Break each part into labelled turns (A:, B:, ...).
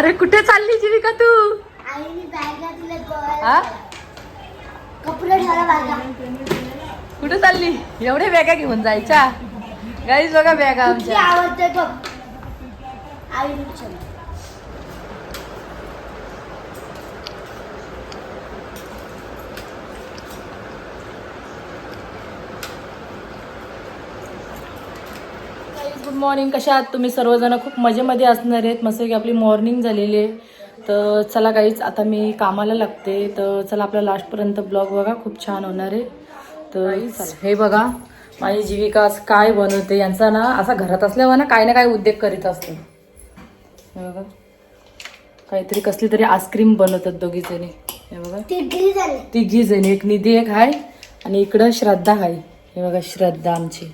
A: अरे कुठे चालली जीविका तू?
B: आईने बॅगा दिल्या गोव्याला.
A: हा?
B: कपडे ठेवला बॅगा.
A: कुठे चालली? एवढे बॅगा घेऊन जायच्या? गाईज बघा बॅगा आमच्या.
B: आवडते
A: गुड मॉर्निंग. कशा आहात तुम्ही? सर्वजण खूप मजेमध्ये असणार आहेत. मस्त की आपली मॉर्निंग झालेली आहे. तर चला काहीच आता मी कामाला लागते. तर चला आपला लास्टपर्यंत ब्लॉग बघा. खूप छान होणार आहे. तर हे बघा. माझी जीविका काय बनवते यांचा ना असा घरात असल्यावर ना काही ना काही उद्योग करीत असतो. हे बघा. काहीतरी कसली तरी आईस्क्रीम बनवतात दोघी जणी. हे बघा. तिघी जणी. एक निधी एक आहे आणि इकडं श्रद्धा आहे हे बघा श्रद्धा आमची.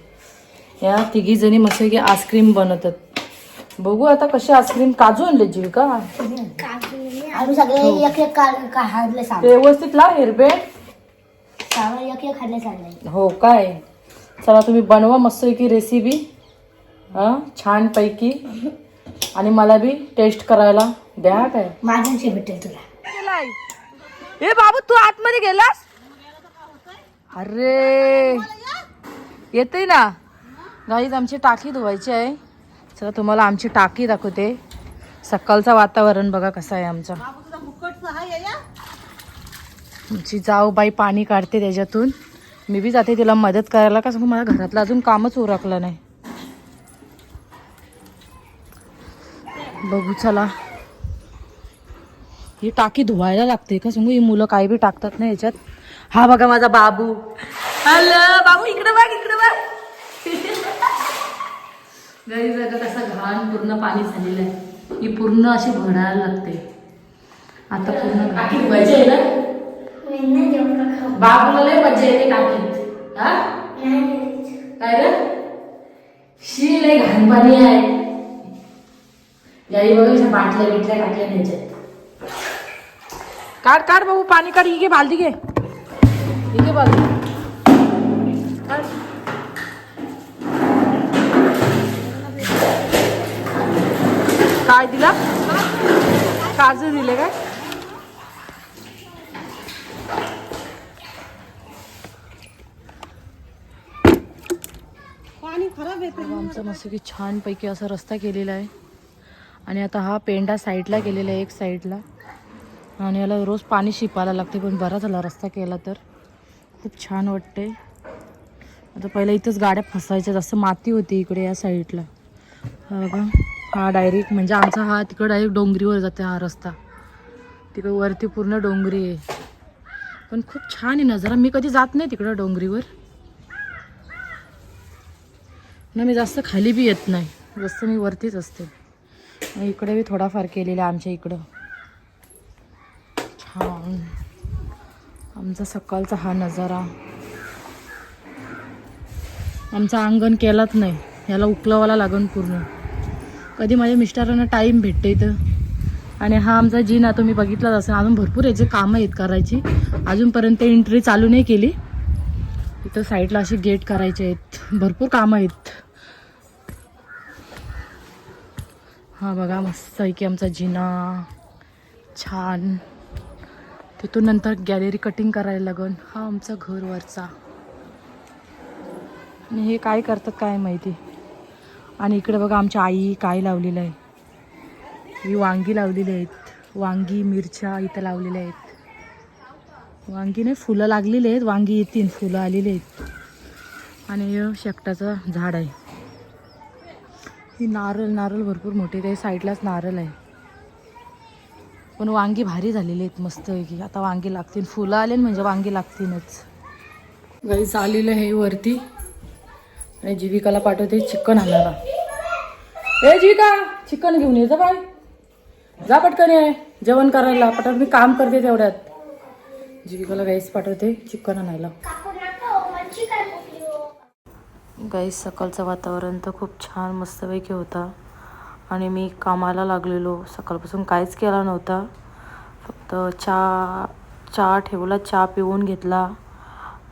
A: या तिघी जणी मस्त की आईस्क्रीम बनवतात. बघू आता कशी आईस्क्रीम काजू आणले जीविका.
B: आम्ही सगळे एक एक का- का- हाडले सांग.
A: व्यवस्थित लाव हिरबे
B: सावं एक एक हाडले सांगले
A: हो काय? चला तुम्ही बनवा मस्त की रेसिपी हा छान पैकी. आणि मला बी टेस्ट करायला द्या काय?
B: माझ्याशी भेटेल तुला.
A: ए बाबू तू आतमध्ये गेलास? अरे! येते ना? गाईज आमची टाकी धुवायची आहे. चला तुम्हाला आमची टाकी दाखवते. सकाळचं वातावरण बघा कसं आहे आमचं. आमची जाऊ बाई पाणी काढते त्याच्यातून. मी बी जाते तिला मदत करायला. का सांगू मला घरातलं अजून कामच उरकलं नाही. बघू चला. ही टाकी धुवायला लागते का सांगू ही मुलं काय बी टाकतात ना याच्यात. हा बघा माझा बाबू. हॅलो बाबू इकडे बघ इकडे बघ. घरी बघा कसा घाण पूर्ण पाणी झालेलं आहे. ही पूर्ण अशी भरायला लागते. आता पूर्ण टाकी धुवायची आहे ना? बाबूला लय मजा येते हा? काय रे शी लय घाण पाणी आहे. याई बघा बाटल्या बिटल्या टाकल्या नाही याच्यात काढ काढ बाबू पाणी काढ ही घे बालदी घे. ही घे बालदी काय दिला? काजू दिले काय? आमचा मस्त की छान पैकी असा रस्ता केलेला आहे. आणि आता हा पेंडा साईडला केलेला आहे एक साईडला. आणि याला रोज पाणी शिपायला लागते पण बरा झाला रस्ता केला तर. खूप छान वाटते. आता पहिला इथंच गाड्या फसायच्या जास्त माती होती इकडे या साईडला. हा बघा. हा डायरेक्ट म्हणजे आमचा हा तिकडं डायरेक्ट डोंगरीवर जाते हा रस्ता. तिकडं वरती पूर्ण डोंगरी आहे. पण खूप छान आहे नजरा. मी कधी जात नाही तिकडं डोंगरीवर. ना मी जास्त खाली बी येत नाही. जास्त मी वरतीच असते. इकडे बी थोडाफार केलेला आहे आमच्या इकडं. छान. आमचा सकाळचा हा नजारा. आमचा अंगण केलाच नाही. याला उकलवायला लागन पूर्ण. कधी माझ्या मिस्टरांना टाईम भेटते इथं आणि हा आमचा जिना तुम्ही बघितलाच असेल. अजून भरपूर याचे कामं आहेत करायची. अजूनपर्यंत एंट्री चालू नाही केली. इथं साईडला असे गेट करायचे आहेत. भरपूर कामं आहेत. हा बघा मस्त आहे की आमचा जिना. छान. तिथून नंतर गॅलरी कटिंग करायला लागन. हा आमचा घर वरचा. आणि हे काय करतात काय माहिती? आणि इकडे बघा आमच्या आई काय लावलेलं आहे. ही वांगी लावलेली आहेत. वांगी मिरच्या इथं लावलेल्या आहेत. वांगी नाही फुलं लागलेली आहेत. वांगी येतील फुलं आलेली आहेत. आणि शेकटाचं झाड आहे. ही नारळ नारळ भरपूर मोठे आहे साईडलाच नारळ आहे. पण वांगी भारी झालेली आहेत. मस्त की. आता वांगी लागतील. फुलं आले म्हणजे वांगी लागतीलच. गाईच आलेलं आहे वरती. आणि जीविकाला पाठवते चिकन आणायला. ए जीविका चिकन घेऊन ये जा बाय जा पटकन ये. जेवण करायला. पटकन मी काम करते तेवढ्यात. जीविकाला गाईस पाठवते चिकन आणायला. गाईस सकाळचं वातावरण तर खूप छान मस्तपैकी होता. आणि मी कामाला लागलेलो. सकाळपासून काहीच केला नव्हता. फक्त चहा चहा ठेवला चहा पिऊन घेतला.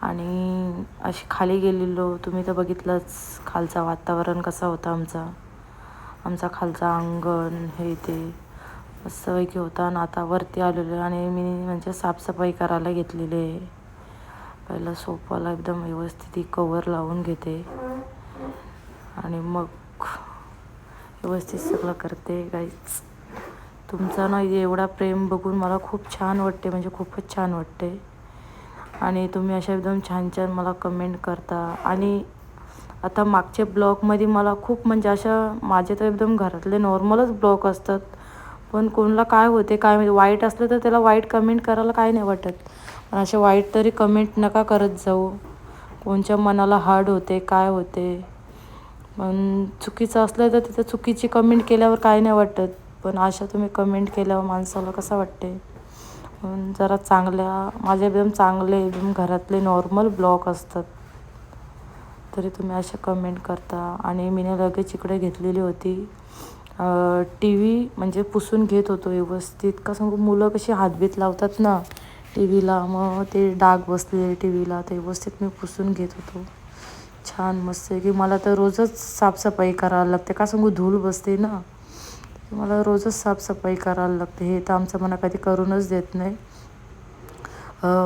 A: आणि अशी खाली गेलेलो. तुम्ही तर बघितलंच खालचा वातावरण कसा होता आमचा. आमचा खालचा अंगण हे ते मस्तपैकी होता आणि आता वरती आलेलो आणि मी म्हणजे साफसफाई करायला घेतलेली आहे. पहिला सोफाला एकदम व्यवस्थित कवर लावून घेते. आणि मग व्यवस्थित सगळं करते काहीच तुमचा ना एवढा प्रेम बघून मला खूप छान वाटते म्हणजे खूपच छान वाटते. आणि तुम्ही अशा एकदम छान छान मला कमेंट करता. आणि आता मागच्या ब्लॉगमध्ये मला खूप म्हणजे अशा माझे तर एकदम घरातले नॉर्मलच ब्लॉग असतात. पण कोणाला काय होते काय म्हणजे वाईट असलं तर त्याला वाईट कमेंट करायला काय नाही वाटत. पण असे वाईट तरी कमेंट नका करत जाऊ. कोणच्या मनाला हार्ड होते काय होते. पण चुकीचं असलं तर तिथं चुकीची कमेंट केल्यावर काय नाही वाटत. पण अशा तुम्ही कमेंट केल्यावर माणसाला कसं वाटते पण जरा चांगल्या माझे एकदम चांगले एकदम घरातले नॉर्मल ब्लॉग असतात. तरी तुम्ही अशा कमेंट करता. आणि मी ना लगेच इकडे घेतलेली होती. टी व्ही म्हणजे पुसून घेत होतो व्यवस्थित. का सांगू मुलं कशी हातबीत लावतात ना टी व्हीला मग ते डाग बसले टी व्हीला ते व्यवस्थित मी पुसून घेत होतो. छान मस्त आहे. की मला तर रोजच साफसफाई करायला लागते. का सांगू धूल बसते ना. मला रोजच साफसफाई करायला लागते. हे तर आमचं मना कधी करूनच देत नाही.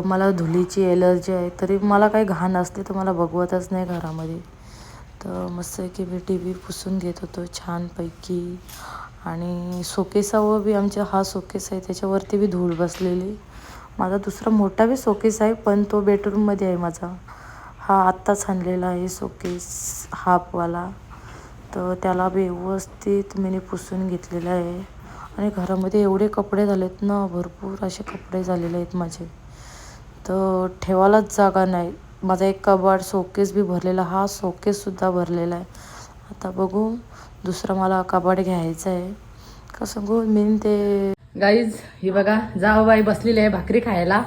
A: मला धुलीची एलर्जी आहे. तरी मला काही घाण असते तर मला बघवतच नाही घरामध्ये. तर मस्त आहे की मी टी व्ही पुसून घेत होतो छानपैकी. आणि सोकेसावर बी आमचा हा सोकेस आहे. त्याच्यावरती बी धूळ बसलेली. माझा दुसरा मोठा बी सोकेस आहे पण तो बेडरूममध्ये आहे माझा. हा आत्ताच आणलेला आहे सोकेस हाफवाला. तर त्याला व्यवस्थित मी पुसून घेतलेलं आहे. आणि घरामध्ये एवढे कपडे झालेत ना भरपूर असे कपडे झालेले आहेत माझे. तर ठेवायलाच जागा नाही. माझा एक कबाड शोकेस बी भरलेला हा सोकेससुद्धा भरलेला आहे. आता बघू दुसरा मला कबाड घ्यायचा आहे. का सांगू मी ते गाईज ही बघा जाओ बाई बसलेली आहे भाकरी खायला.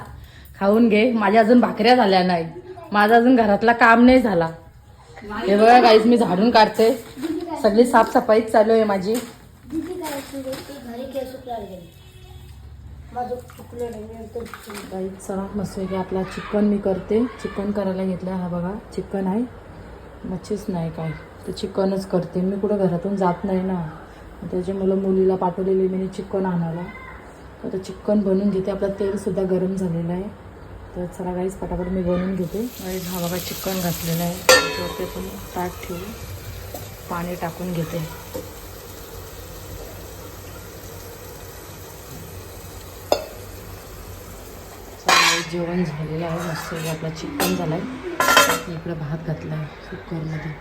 A: खाऊन घे. माझ्या अजून भाकऱ्या झाल्या नाही माझा अजून घरातला काम नाही झाला. हे बघा गाईज मी झाडून काढते. सगळी साफसफाई चालू आहे माझी.
B: दीदी काय असते ती घरी केस सुकवायला गेली. माझं चुकलं नाही
A: चला मस्त आहे की आपला चिकन मी करते. चिकन करायला घेतलं हा बघा चिकन आहे. मच्छीच नाही काय. तर चिकनच करते. मी कुठं घरातून जात नाही ना. त्याच्या मुलं मुलीला पाठवलेली मी चिकन आणायला. तर आता चिकन बनवून घेते. आपलं तेलसुद्धा गरम झालेलं आहे. तर चला गाईज पटापट मी बनवून घेते. गाईज हा बघा चिकन घातलेलं आहे. त्याच्यावरती पण ताट ठेवून पाणी टाकून घेते. जेवण झालेलं आहे मस्त आपला चिकन झाला आहे इकडं भात घातला आहे कुकरमध्ये.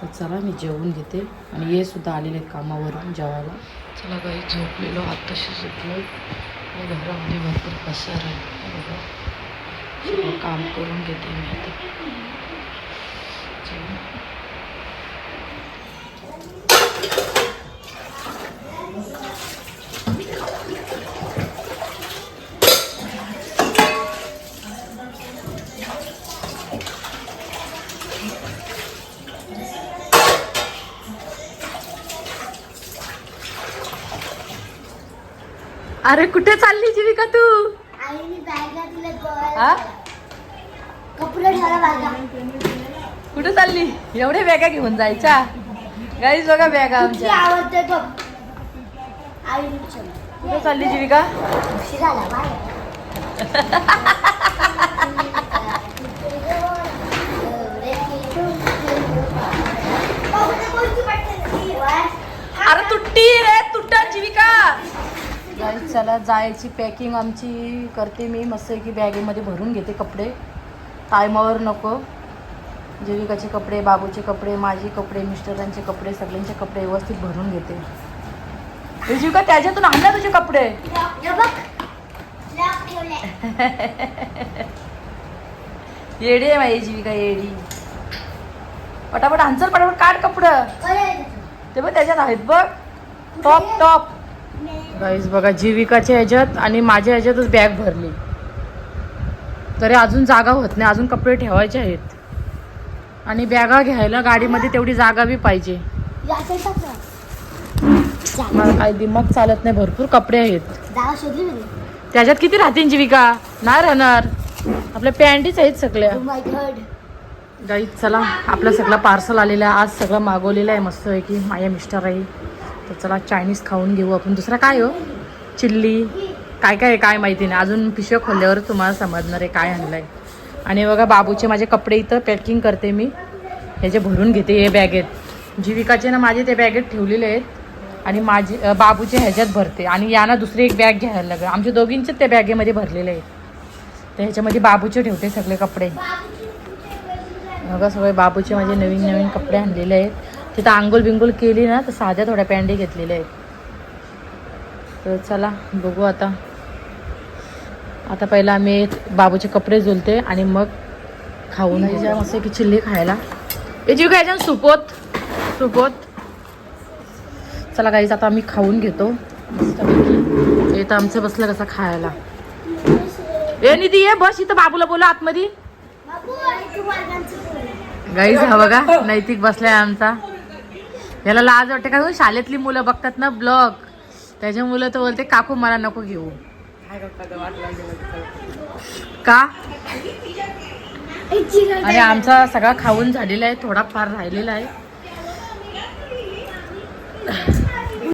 A: तर चला मी जेवून घेते. आणि हे सुद्धा आलेले आहेत कामावरून जेवायला. चला काही झोपलेलो. आत्ताशी झोपलो. आणि घरामध्ये भरपूर पसार आहे. बघा. सगळं काम करून घेते मी आता. अरे कुठे चालली जीविका तू? कुठे चालली? एवढे बॅगा घेऊन जायच्या? गाईज बघा बॅगा आमच्या. कुठे चालली जीविका? अरे तुट्टी रे तुट्टा जीविका. गाईज चला जायची पॅकिंग आमची करते मी. मस्त की बॅगेमध्ये भरून घेते कपडे. टायमावर नको. जीविकाचे कपडे बाबूचे कपडे माझे कपडे मिस्टरांचे कपडे सगळ्यांचे कपडे व्यवस्थित भरून घेते. जीविका त्याच्यातून आणला तुझे कपडे? येडी आहे माझी जीविका येडी. पटापट आन्सर पटापट काढ कपडं. ते बघ त्याच्यात आहेत बघ. टॉप टॉप गाईज बघा जीविकाच्या ह्याच्यात आणि माझ्या ह्याच्यातच बॅग भरली. तरी अजून जागा होत नाही अजून कपडे ठेवायचे आहेत. आणि बॅगा घ्यायला गाडीमध्ये तेवढी जागा बी पाहिजे. मला काही दिमाग चालत नाही भरपूर कपडे आहेत. त्याच्यात किती राहतील जीविका? नाही राहणार. आपल्या पॅन्टीच आहेत सगळ्या.
B: Oh my god.
A: गाई चला आपलं सगळं पार्सल आलेलं आहे. आज सगळं मागवलेलं आहे मस्त आहे की माझ्या मिस्टर आहे. तर चला चायनीज खाऊन घेऊ आपण. दुसरा काय हो? चिल्ली. काय काय काय माहिती नाही. अजून पिशव्या खोलल्यावर तुम्हाला समजणार आहे काय आणलं आहे आणि बघा बाबूचे माझे कपडे इथं पॅकिंग करते मी. ह्याचे भरून घेते हे बॅगेत जीविकाचे ना माझे ते बॅगेत ठेवलेले आहेत. आणि माझे बाबूचे ह्याच्यात भरते. आणि यांना दुसरी एक बॅग घ्यायला लागेल. आमच्या दोघींचे त्या बॅगेमध्ये भरलेले आहेत. तर ह्याच्यामध्ये बाबूचे ठेवते सगळे कपडे. बघा सगळे बाबूचे माझे नवीन नवीन कपडे आणलेले आहेत. तिथं आंघोळ बिंगोल केली ना तर साध्या थोड्या पॅन्टी घेतलेल्या आहेत. तर चला बघू आता. आता पहिला आम्ही बाबूचे कपडे झुलते आणि मग खाऊन मस्त की चिल्ली खायला. हे घ्यायच्या ना सुपोत. सुपोत. चला गाईच आता आम्ही खाऊन घेतो. हे तर आमचं बसलं कसं खायला. ए निधी ये बस इथं बाबूला बोला आतमध्ये.
B: बाबू तू वर्गांचं पोरं.
A: गाईज हा बघा नैतिक बसलाय आमचा. याला लाज वाटते का? शाळेतली मुलं बघतात ना ब्लॉग. त्याच्या मुलं तर बोलते काकू मला नको घेऊ. का? आणि आमचा सगळा खाऊन झालेला आहे थोडाफार राहिलेला आहे.